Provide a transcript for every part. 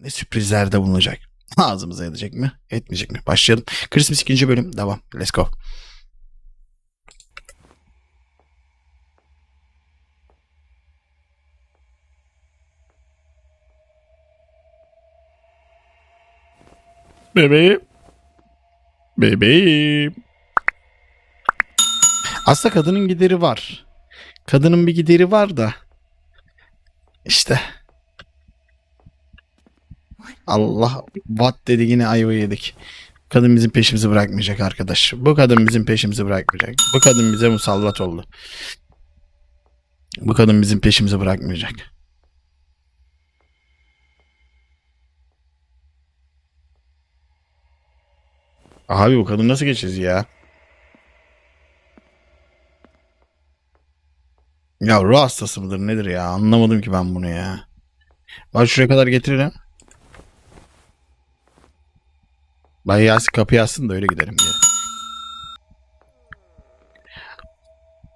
ne sürprizlerde bulunacak. Ağzımıza edecek mi? Etmeyecek mi? Başlayalım. Christmas ikinci bölüm. Devam. Let's go. Bebeğim. Bebeğim. Aslında kadının gideri var. Kadının bir gideri var da. İşte. Allah what dedi yine ayva yedik. Kadın bizim peşimizi bırakmayacak arkadaş. Bu kadın bizim peşimizi bırakmayacak. Bu kadın bize musallat oldu. Bu kadın bizim peşimizi bırakmayacak. Abi bu kadın nasıl geçeceğiz ya? Ya ruh hastası mıdır nedir ya? Anlamadım ki ben bunu ya. Bak şuraya kadar getirelim. Bay Yasin kapıyı açsın da öyle gidelim diye.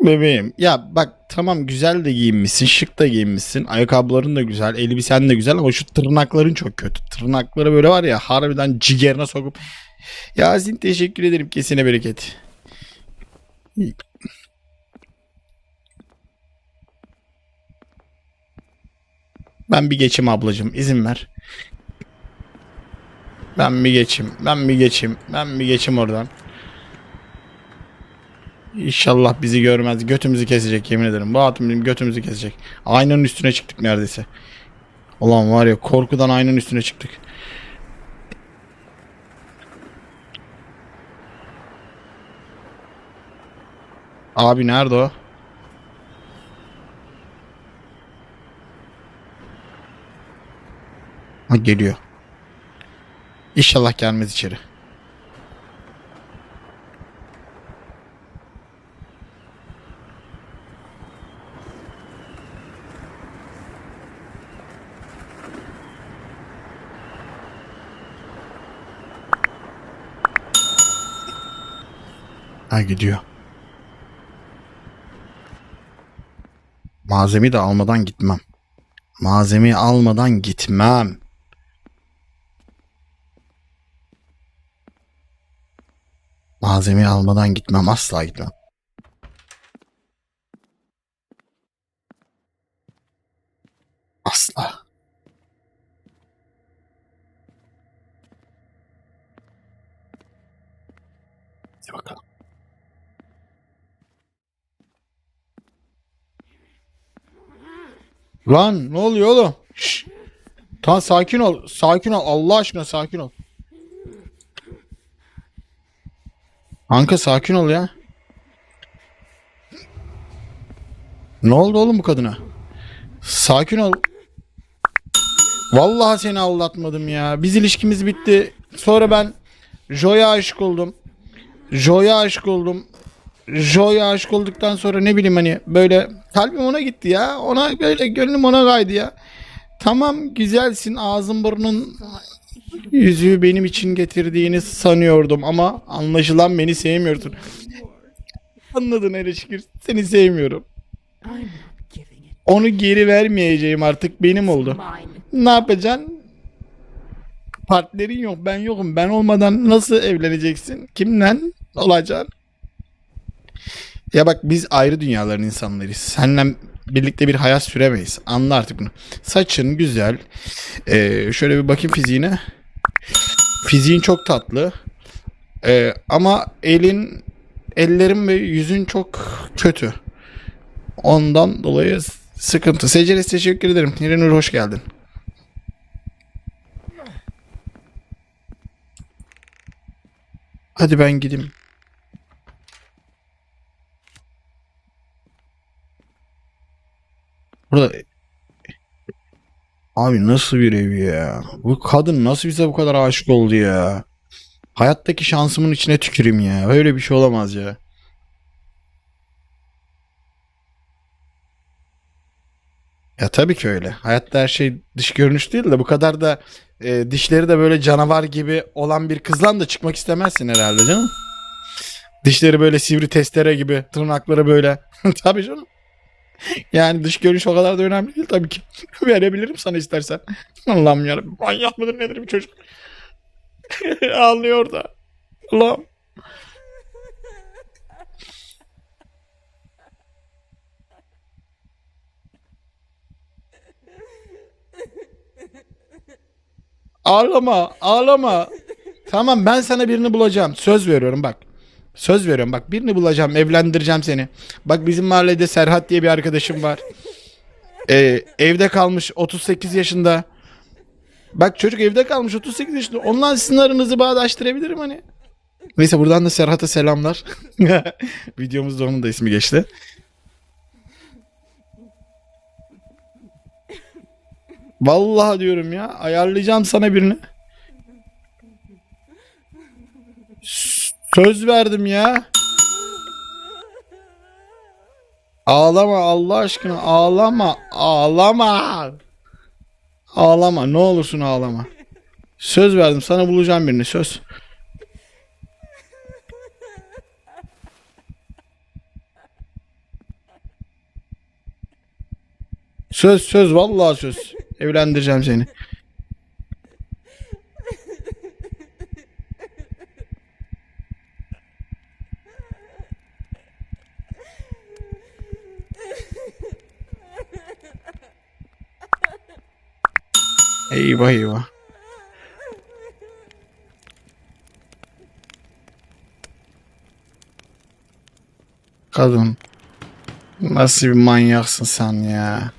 Bebeğim ya bak tamam güzel de giyinmişsin şık da giyinmişsin. Ayakkabıların da güzel elbisen de güzel ama şu tırnakların çok kötü. Tırnakları böyle var ya harbiden ciğerine sokup. Yasin teşekkür ederim kesine bereket. Ben bir geçeyim ablacığım izin ver ben bir geçeyim ben bir geçeyim ben bir geçeyim oradan İnşallah bizi görmez. Götümüzü kesecek yemin ederim. Bu bizim götümüzü kesecek. Aynanın üstüne çıktık neredeyse. Ulan var ya korkudan aynanın üstüne çıktık. Abi nerede o? Ha geliyor. İnşallah gelmez içeri. Ha gidiyor. Malzemeyi de almadan gitmem. Malzemeyi almadan gitmem. Malzemeyi almadan gitmem. Asla gitmem. Asla. Hadi bakalım. Lan ne oluyor oğlum? Şşş. Tamam sakin ol. Sakin ol. Allah aşkına sakin ol. Kanka sakin ol ya. Ne oldu oğlum bu kadına? Sakin ol. Vallahi seni aldatmadım ya. Biz ilişkimiz bitti. Sonra ben Joe'ya aşık oldum. Joe'ya aşık oldum. Joe'ya aşık olduktan sonra ne bileyim hani böyle kalbim ona gitti ya. Ona böyle gönlüm ona kaydı ya. Tamam güzelsin ağzın burnun yüzüğü benim için getirdiğini sanıyordum ama anlaşılan beni sevmiyorsun. Anladın hele şükür seni sevmiyorum. Onu geri vermeyeceğim artık benim oldu. Ne yapacaksın? Partnerin yok ben yokum. Ben olmadan nasıl evleneceksin? Kimle olacaksın? Ya bak biz ayrı dünyaların insanlarıyız. Seninle birlikte bir hayat süremeyiz. Anla artık bunu. Saçın güzel. Ee, şöyle bir bakayım fiziğine. Fiziğin çok tatlı. Ee, ama elin, ellerin ve yüzün çok kötü. Ondan dolayı sıkıntı. Seceres teşekkür ederim. Nirenur hoş geldin. Hadi ben gideyim. Burada Abi nasıl bir ev ya? Bu kadın nasıl bize bu kadar aşık oldu ya? Hayattaki şansımın içine tüküreyim ya. Öyle bir şey olamaz ya. Ya tabii ki öyle. Hayatta her şey dış görünüş değil de bu kadar da e, dişleri de böyle canavar gibi olan bir kızdan da çıkmak istemezsin herhalde canım. Dişleri böyle sivri testere gibi, tırnakları böyle. tabii canım. Yani dış görünüş o kadar da önemli değil tabii ki. Verebilirim sana istersen. Allah'ım yarabbim. Manyak mıdır nedir bir çocuk? Ağlıyor da. Allah'ım. Ağlama, ağlama. Tamam ben sana birini bulacağım. Söz veriyorum bak. Söz veriyorum bak birini bulacağım, evlendireceğim seni. Bak bizim mahallede Serhat diye bir arkadaşım var. Ee, evde kalmış 38 yaşında. Bak çocuk evde kalmış 38 yaşında. Onunla sizin aranızı bağdaştırabilirim hani. Neyse buradan da Serhat'a selamlar. Videomuzda onun da ismi geçti. Vallahi diyorum ya ayarlayacağım sana birini. Söz verdim ya. Ağlama Allah aşkına ağlama ağlama. Ağlama ne olursun ağlama. Söz verdim sana bulacağım birini söz. Söz söz vallahi söz. Evlendireceğim seni. Eyvah eyvah. Kadın. Nasıl bir manyaksın sen ya.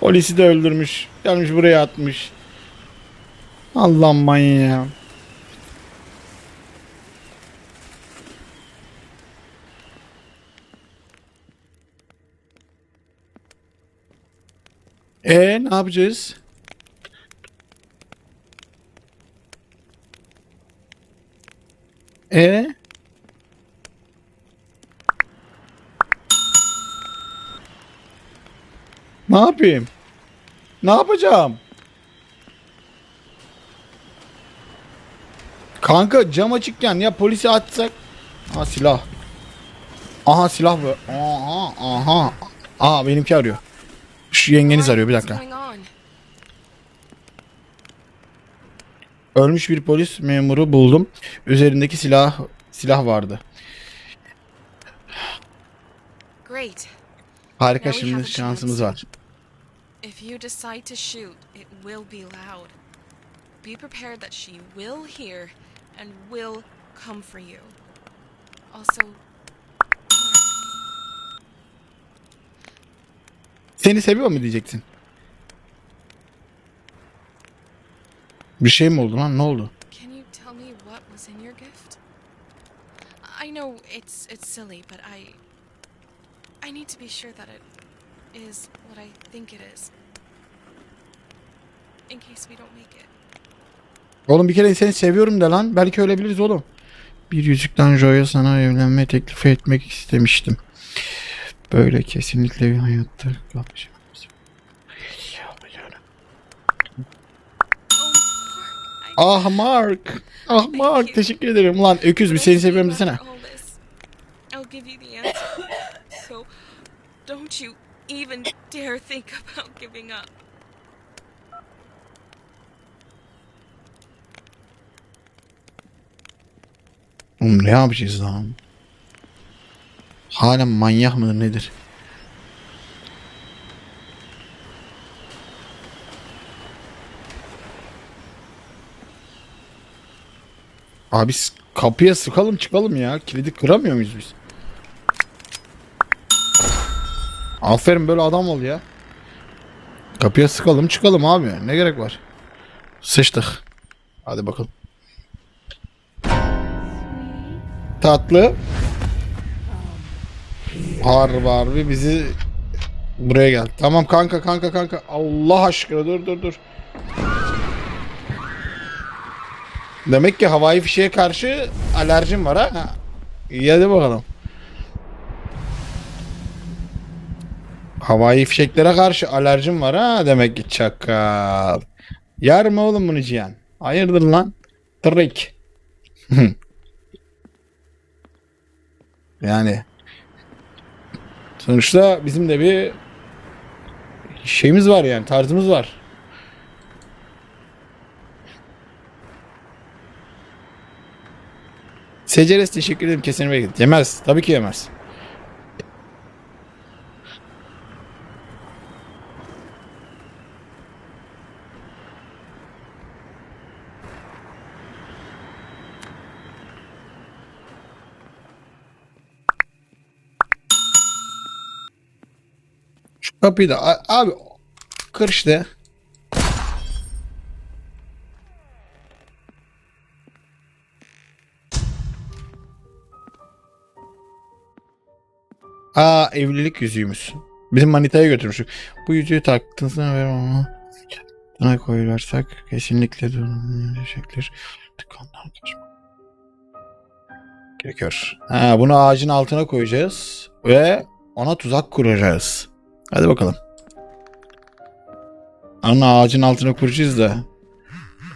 Polisi de öldürmüş. Gelmiş buraya atmış. Allah manyağı. E ne yapacağız? E Ne yapayım? Ne yapacağım? Kanka cam açıkken ya polisi açsak. Ha silah. Aha silah bu. Aha aha. Aa benimki arıyor. Şu yengeniz arıyor bir dakika. Ölmüş bir polis memuru buldum. Üzerindeki silah silah vardı. Harika şimdi şansımız var. If you decide to shoot, it will be loud. Be prepared that she will hear and will come for you. Also, Seni seviyor mu diyeceksin? Bir şey mi oldu lan? Ne oldu? I know it's it's silly, but I I need to be sure that it is what I think it is. In case we don't make it. Oğlum bir kere seni seviyorum de lan. Belki ölebiliriz oğlum. Bir yüzükten Joy'a sana evlenme teklifi etmek istemiştim. Böyle kesinlikle bir hayatta I Ah Mark. Ah Mark. Teşekkür ederim lan. Öküz bir seni seviyorum desene. All this, I'll give you the answer. so don't you even dare think about giving up. Oğlum ne yapacağız lan? Hala manyak mıdır nedir? Abi kapıya sıkalım çıkalım ya. Kilidi kıramıyor muyuz biz? Aferin böyle adam ol ya. Kapıya sıkalım çıkalım abi. Ne gerek var? Sıçtık. Hadi bakalım. Tatlı. Harbi harbi bizi buraya gel. Tamam kanka kanka kanka. Allah aşkına dur dur dur. Demek ki havai fişeğe karşı alerjim var ha. İyi hadi bakalım. Havai fişeklere karşı alerjim var ha demek ki çakal. Yer mi oğlum bunu Cihan? Hayırdır lan? Trik. Yani sonuçta bizim de bir şeyimiz var yani tarzımız var. Seceres teşekkür ederim kesin bereket. Yemez. Tabii ki yemez. Kapıyı da abi kır işte. Aa evlilik yüzüğümüz. Bizim manitaya götürmüştük. Bu yüzüğü taktığınızda ver onu. Buna koyarsak kesinlikle dönüşecektir. Tıkanlar kaçma. Gerekiyor. Ha, bunu ağacın altına koyacağız ve ona tuzak kuracağız. Hadi bakalım. Ana ağacın altına kuracağız da.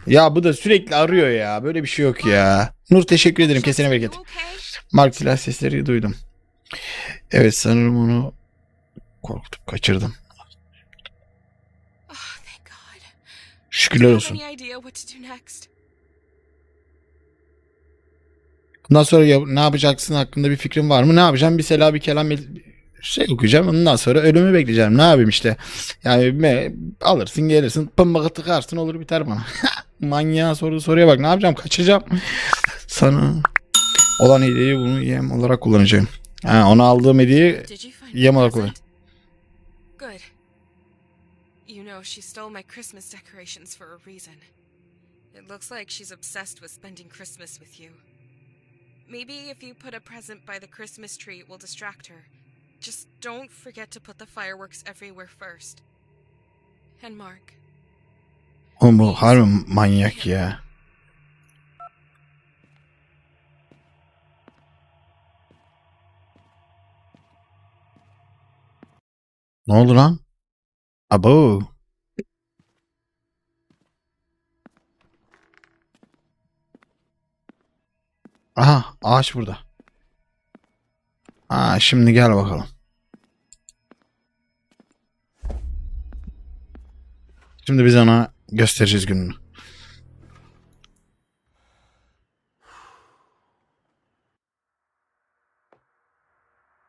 Ya bu da sürekli arıyor ya. Böyle bir şey yok ya. Nur teşekkür ederim. Kesene bereket. Mark silah sesleri duydum. Evet sanırım onu korkutup kaçırdım. Şükürler olsun. Bundan sonra ya- ne yapacaksın hakkında bir fikrin var mı? Ne yapacağım? Bir selam bir kelam şey okuyacağım. Ondan sonra ölümü bekleyeceğim. Ne yapayım işte. Yani me, alırsın gelirsin pımbığı tıkarsın olur biter bana. Manyağa soru soruya bak. Ne yapacağım? Kaçacağım. Sana olan hediyeyi bunu yem olarak kullanacağım. Ha, ona aldığım hediye Did you find yem olarak kullan. present? Good. You know, she stole my Christmas decorations for a reason. It looks like she's obsessed with spending Christmas with you. Maybe if you put a present by the Christmas tree, it will distract her. Just don't forget to put the fireworks everywhere first. And Mark, Oğlum bu harbi manyak ya. Ne oldu lan? Abo. Aha ağaç burada. Aa şimdi gel bakalım. Şimdi biz ona göstereceğiz gününü.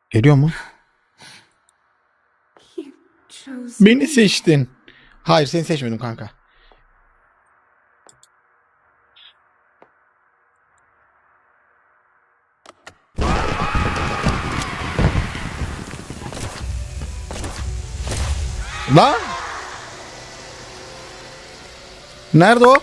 Geliyor mu? Beni seçtin. Hayır seni seçmedim kanka. Lan! Nerede o?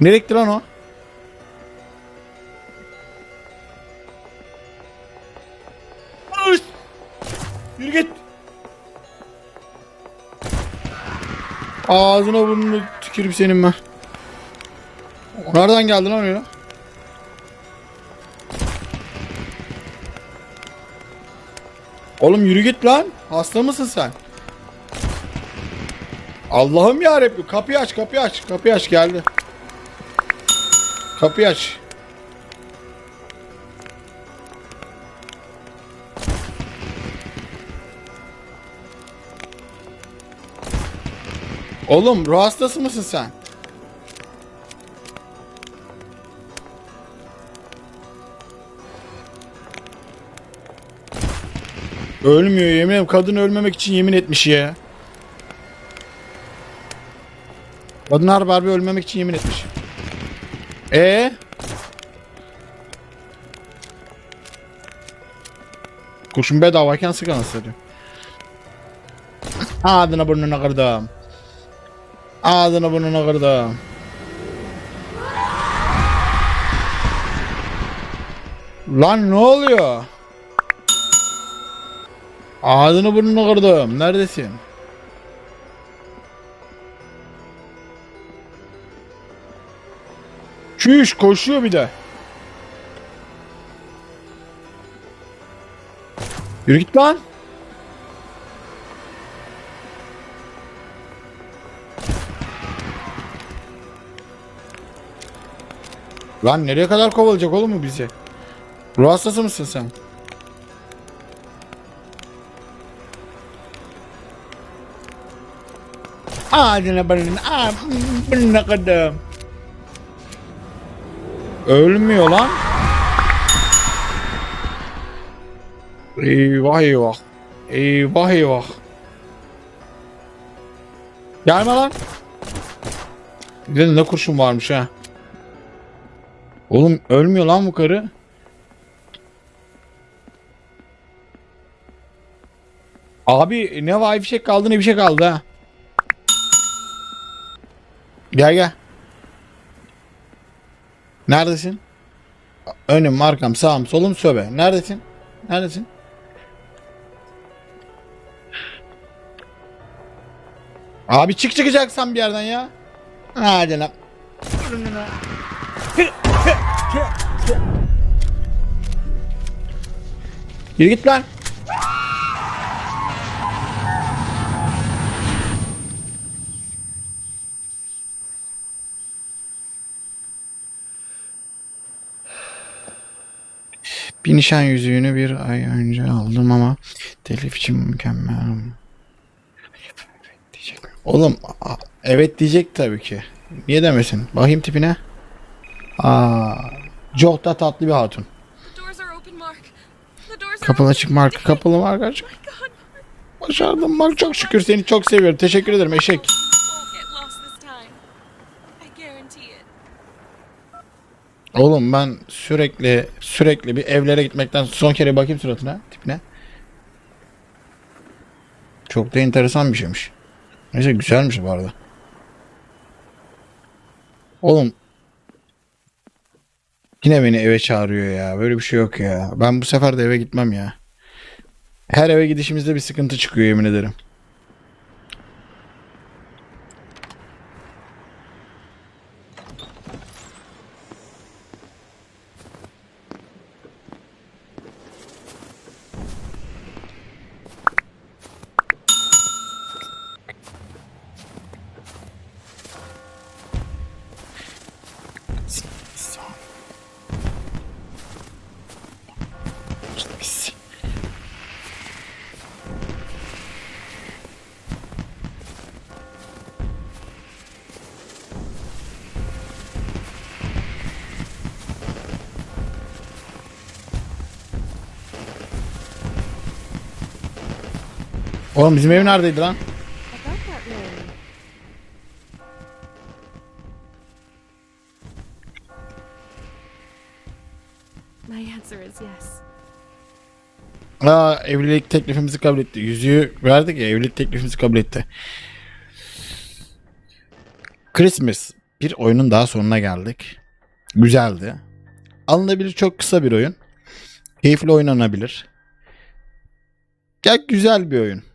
Nereye gitti lan o? Yürü git. Ağzına burnunu tükürüp senin ben. Nereden geldin lan öyle? Oğlum yürü git lan. Hasta mısın sen? Allah'ım ya Kapıyı aç, kapıyı aç. Kapıyı aç geldi. Kapıyı aç. Oğlum ruh hastası mısın sen? Ölmüyor yemin ederim. Kadın ölmemek için yemin etmiş ya. Kadın harbi harbi ölmemek için yemin etmiş. E Kurşun bedavayken sık anasını. Ağzına burnuna kırdım. Ağzına burnuna kırdım. Lan ne oluyor? Ağzını burnunu kırdım. Neredesin? Çüş koşuyor bir de. Yürü git lan. Lan nereye kadar kovalayacak oğlum bu bizi? Ruh hastası mısın sen? Ağzına bana aa, ne kadar. Ölmüyor lan. Eyvah eyvah. Eyvah eyvah. Gelme lan. Bir ne kurşun varmış ha. Oğlum ölmüyor lan bu karı. Abi ne bir şey kaldı ne bir şey kaldı ha. Gel gel. Neredesin? Önüm, arkam, sağım, solum, söbe. Neredesin? Neredesin? Abi çık çıkacaksan bir yerden ya. Hadi lan. Yürü git lan. Bir nişan yüzüğünü bir ay önce aldım ama telif için mükemmel. Diyecek. Oğlum evet diyecek tabii ki. Niye demesin? Bakayım tipine. Aa, çok da tatlı bir hatun. Are open, Mark. Kapalı open. açık açık. Mark. Başardım Mark çok şükür seni çok seviyorum. Teşekkür ederim eşek. Oğlum ben sürekli sürekli bir evlere gitmekten son kere bakayım suratına tipine. Çok da enteresan bir şeymiş. Neyse güzelmiş bu arada. Oğlum yine beni eve çağırıyor ya. Böyle bir şey yok ya. Ben bu sefer de eve gitmem ya. Her eve gidişimizde bir sıkıntı çıkıyor yemin ederim. Oğlum bizim ev neredeydi lan? About that room. My answer is yes. Aa, evlilik teklifimizi kabul etti. Yüzüğü verdik ya evlilik teklifimizi kabul etti. Christmas bir oyunun daha sonuna geldik. Güzeldi. Alınabilir çok kısa bir oyun. Keyifli oynanabilir. Ya güzel bir oyun.